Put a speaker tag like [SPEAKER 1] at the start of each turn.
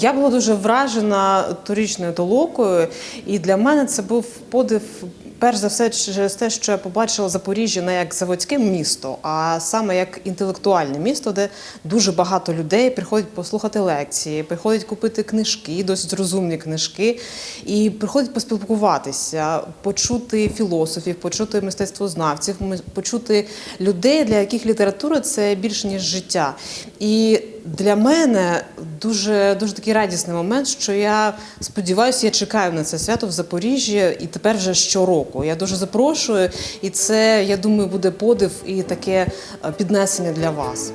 [SPEAKER 1] Я була дуже вражена торічною толокою, і для мене це був подив. Перш за все, через те, що я побачила Запоріжжя не як заводське місто, а саме як інтелектуальне місто, де дуже багато людей приходять послухати лекції, приходять купити книжки, досить розумні книжки, і приходять поспілкуватися, почути філософів, почути мистецтвознавців, ми- почути людей, для яких література це більше ніж життя. І для мене дуже дуже такий радісний момент, що я сподіваюся, я чекаю на це свято в Запоріжжі і тепер вже щороку. Я дуже запрошую, і це я думаю буде подив і таке е, піднесення для вас.